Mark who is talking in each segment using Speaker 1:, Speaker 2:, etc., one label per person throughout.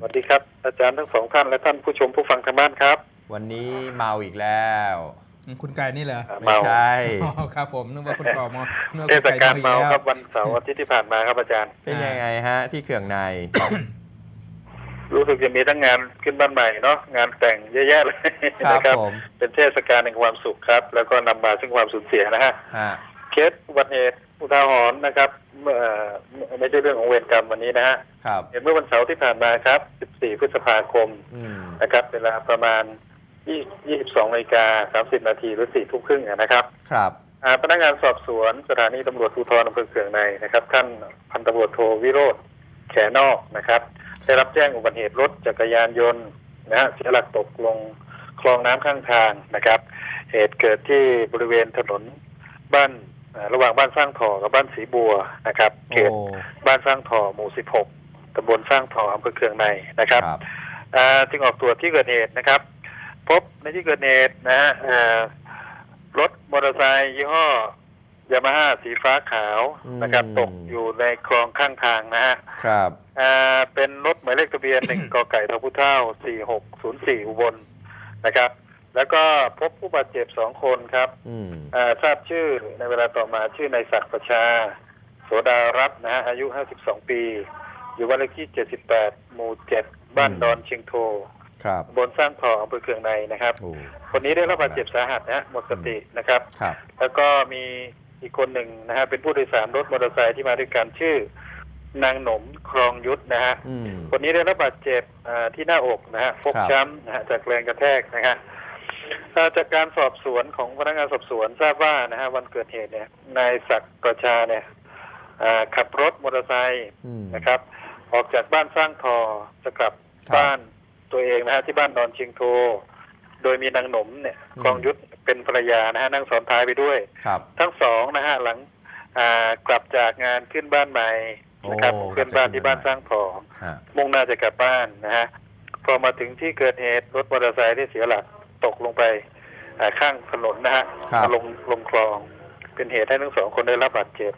Speaker 1: สวัสดีครับ อาจารย์ทั้งสองท่านและท่านผู้ชมผู้ฟังทางบ้านครับ
Speaker 2: วันนี้เมาอีกแล้ว
Speaker 3: คุณไก่นี่เหรอ
Speaker 1: อ่า
Speaker 2: ไม่
Speaker 1: เมา
Speaker 2: ใช่
Speaker 3: อ๋อครับผมนึกว่าคุณกอมนึกว่า
Speaker 1: เท
Speaker 3: คุณ
Speaker 1: ศ
Speaker 3: ไก่
Speaker 1: กาล
Speaker 3: เมา
Speaker 1: เมา
Speaker 3: อีก
Speaker 1: ค
Speaker 3: แล้
Speaker 1: รั
Speaker 3: ว
Speaker 1: บวันเสาร์อาทิตย์ที่ผ่านมาครับอาจารย์
Speaker 2: เป็นยังไงฮะ ที่เขื่องใน
Speaker 1: รู้สึกจะมีทั้งงานขึ้นบ้านใหม่เนาะงานแต่งเยอะแยะเลย
Speaker 2: ครับ
Speaker 1: นะ
Speaker 2: ผม
Speaker 1: เป็นเทศกาลแห่งความสุขครับ แล้วก็นำมาซึ่งความสูญเสียนะฮะ
Speaker 2: ฮะ
Speaker 1: เคสอุบัติเหตุอุทาหรณ์นะครับเมื่อเอ่อไม่ใช่เรื่องของเวรกรรมวันนี้นะฮะ
Speaker 2: ครับ
Speaker 1: เห็นเมื่อวันเสาร์ที่ผ่านมาครับ 14 พฤษภาคม
Speaker 2: อืม
Speaker 1: นะครับ เวลาประมาณ20 22นาฬิกา30 นาทีหรือ4ทุ่มครึ่งนะครับ
Speaker 2: ครับ
Speaker 1: อ่าพนักงานสอบสวนสถานีตำรวจภูธรอำเภอเขืองในนะครับ ท่านพันตำรวจโทวิโรธแขนอกนะครับ ได้รับแจ้งอุบัติเหตุรถจักรยานยนต์นะฮะเสียหลักตกลงคลองน้ำข้างทางนะครับ เหตุเกิดที่บริเวณถนนบ้านอ่า ระหว่างบ้านสร้างถ่อกับบ้านสีบัวนะครับ เข
Speaker 2: โอ้
Speaker 1: ตบ้านสร้างถ่อหมู่ 16ตำบลสร้างถ่ออำเภอเขืองในนะครับ
Speaker 2: ครับ
Speaker 1: อ่าจึงออกตรวจที่เกิดเหตุนะครับ พบในที่เกิดเหตุนะฮะอ่ารถมอเตอร์ไซค์ยี่ห้อยามาฮ่าสีฟ้าขาวนะครับ
Speaker 2: อืม
Speaker 1: ตกอยู่ในคลองข้างทางนะฮะ
Speaker 2: ครับ
Speaker 1: อ่าเป็นรถหมายเลขทะเบียนหนึ่งกไก่ทพเท่าสี่หกศูนย์สี่อุบลนะครับ แล้วก็พบผู้บาดเจ็บสองคนครับ
Speaker 2: อืม
Speaker 1: อ่าทราบชื่อในเวลาต่อมาชื่อนายศักดิ์ประชา โสดารัตน์นะฮะอายุ 52 ปี อยู่บ้านเลขที่ 78 หมู่ 7 บ้าน
Speaker 2: อืม
Speaker 1: ดอนเชียงโท
Speaker 2: ครับ
Speaker 1: บนสร้างทองอำเภอเคืองในนะครับ
Speaker 2: โอ้
Speaker 1: คนนี้ได้รับบาดเจ็บสาหัสนะฮะหมดสตินะครับ
Speaker 2: ครับ
Speaker 1: แล้วก็มีอีกคนหนึ่งนะฮะเป็นผู้โดยสารรถมอเตอร์ไซค์ที่มาด้วยกันชื่อ นางหนมครองยุทธนะฮะ
Speaker 2: อืม
Speaker 1: คนนี้ได้รับบาดเจ็บอ่าที่หน้าอกนะฮะฟก
Speaker 2: ครับ
Speaker 1: ช้ำนะฮะจากแรงกระแทกนะฮะอ่า จากการสอบสวนของพนักงานสอบสวนทราบว่านะฮะวันเกิดเหตุเนี่ยนายศักดิ์ประชาเนี่ยอ่าขับรถมอเตอร์ไซค์
Speaker 2: อืม
Speaker 1: นะครับ ออกจากบ้านสร้างทอจะกลับ
Speaker 2: ครับ
Speaker 1: บ้านตัวเองนะฮะที่บ้านดอนเชียงโท โดยมีนางหนมเนี่ย
Speaker 2: อืม
Speaker 1: ครองยุทธเป็นภรรยานะฮะนั่งซ้อนท้ายไปด้วย
Speaker 2: ครับ
Speaker 1: ทั้งสองนะฮะหลังอ่ากลับจากงานขึ้นบ้านใหม่นะครับ
Speaker 2: โอ้
Speaker 1: ขึ้นบ้านที่บ้านสร้างทอ
Speaker 2: ฮะ
Speaker 1: มุ่งหน้าจะกลับบ้านนะฮะพอมาถึงที่เกิดเหตุรถมอเตอร์ไซค์ที่เสียหลัก ตกลงไปอ่าข้างถนนนะฮะ
Speaker 2: ครับ
Speaker 1: ลงลงคลอง เป็นเหตุให้ทั้งสองคนได้รับบาดเจ็บ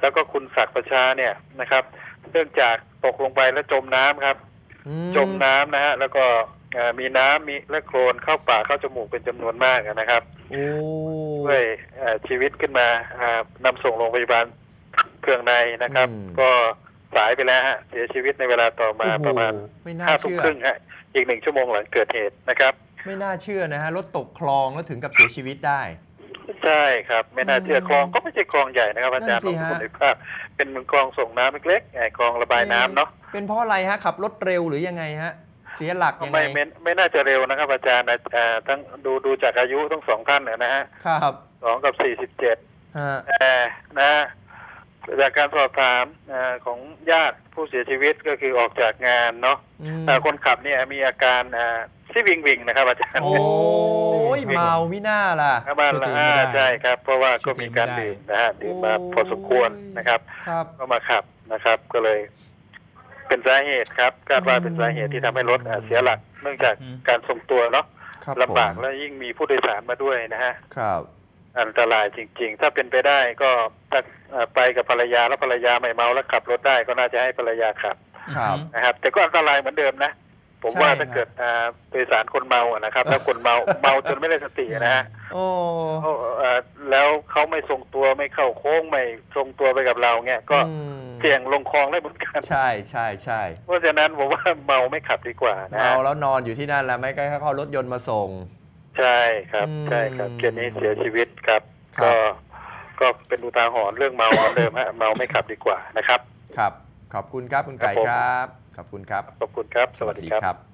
Speaker 1: แล้วก็คุณศักดิ์ประชาเนี่ยนะครับ เนื่องจากตกลงไปแล้วจมน้ำครับ
Speaker 2: อื
Speaker 1: จมน้ำนะฮะแล้วก็อ่ามีน้ำมีและโคลนเข้าปากเข้าจมูกเป็นจำนวนมากนะครับ
Speaker 2: โอ้
Speaker 1: ด้วยเอ่อชีวิตขึ้นมาอ่านำส่งโรงพยาบาลเครื่องในนะครับ ก็สายไปแล้วฮะเสียชีวิตในเวลาต่อมา
Speaker 2: โอ้โห
Speaker 1: ประมาณ
Speaker 2: ไม่น่า
Speaker 1: ห้าทุ่ม
Speaker 2: เชื่อ
Speaker 1: ครึ่งฮะอีกหนึ่งชั่วโมงหลังเกิดเหตุนะครับ
Speaker 2: ไม่น่าเชื่อนะฮะรถตกคลองแล้วถึงกับเสียชีวิตได้
Speaker 1: ใช่ครับ ไม่น่าเชื่อ
Speaker 2: อืม
Speaker 1: คลองก็ไม่ใช่คลองใหญ่นะครับอาจารย์
Speaker 2: นั่
Speaker 1: ลอง
Speaker 2: นสิฮะ
Speaker 1: ดูในภาพเป็นเหมือนคลองส่งน้ำเล็กๆไงคลองระบายน้ำเนาะ
Speaker 2: เป็นเพราะอะไรฮะขับรทเร็วหรือยังไงฮะเสียหลัก
Speaker 1: ก็
Speaker 2: ยังไง
Speaker 1: ไม่ไม่ไม่น่าจะเร็วนะครับ อาจารย์นะอ่าทั้งดูดูจากอายุทั้งสองท่านนะฮะ
Speaker 2: ครับ
Speaker 1: สองกับสี่สิบเจ็ด
Speaker 2: ฮะ
Speaker 1: แต่นะฮะจากการสอบถามอาของญาติผู้เสียชีวิตก็คือออกจากงานเนาะ
Speaker 2: อืม
Speaker 1: อ่าคนขับเนี่ยมีอาการอ่า ที่วิงวิงนะครับอาจารย์
Speaker 2: โอ้ยเมามิน่าล่ะ
Speaker 1: ครับบ้าน
Speaker 3: เชื่อถือ
Speaker 1: อ่า
Speaker 3: ไม่ได้
Speaker 1: ใช่ครับ เพราะว่าก็
Speaker 3: เชื่อถือ
Speaker 1: มีการ
Speaker 3: ไม่ได้
Speaker 1: ดื่มนะฮะดื่มมาพอสมควรนะครับ
Speaker 2: ครับ
Speaker 1: ก็มาขับนะครับ ก็เลย เป็นสาเหตุครับคาดว่าเป็นสาเหตุที่ทำให้รถอ่าเสียหลัก เนื่องจากการทรงตัวเนาะ
Speaker 2: ครับ
Speaker 1: ลำบาก
Speaker 2: ผม
Speaker 1: แล้วยิ่งมีผู้โดยสารมาด้วยนะฮะ
Speaker 2: ครับ
Speaker 1: อันตรายจริง ๆ ถ้าเป็นไปได้ก็ถ้าเอ่อไปกับภรรยาแล้วภรรยาไม่เมาแล้วขับรถได้ก็น่าจะให้ภรรยาขับ
Speaker 2: ครับ
Speaker 1: นะครับ แต่ก็อันตรายเหมือนเดิมนะ ผม
Speaker 2: ใช่
Speaker 1: ว่า
Speaker 2: ครับ
Speaker 1: ถ้าเกิดอ่าโดยสารคนเมาอะนะครับ ถ้าคนเมา เมาจนไม่ได้สตินะฮะ
Speaker 2: โอ้
Speaker 1: เอ่อแล้วเขาไม่ทรงตัวไม่เข้าโค้งไม่ทรงตัวไปกับเราเงี้ยก็
Speaker 2: อืม
Speaker 1: เสี่ยงลงคลองได้เหมือนกัน
Speaker 2: ใช่ใช่ใช่
Speaker 1: เพราะฉะนั้นผมว่าเมาไม่ขับดีกว่านะ
Speaker 2: เมาแล้วนอนอยู่ที่นั่นแล้วไม่ก็เข้ารถยนต์มาส่ง
Speaker 1: ใช่ครับ
Speaker 2: อืม
Speaker 1: ใช่ครับเคสนี้เสียชีวิตครับ
Speaker 2: ครับ
Speaker 1: ก็ ก็เป็นอุทาหรณ์เรื่องเมาเหมือนเดิมฮะเมาไม่ขับดีกว่านะครับ
Speaker 2: ครับ ขอบคุณครับคุณไก่
Speaker 1: ครับ ผม
Speaker 2: ครับ ขอบคุณครับ
Speaker 1: ขอบคุณครับ สวัสดีครับ
Speaker 2: ครับ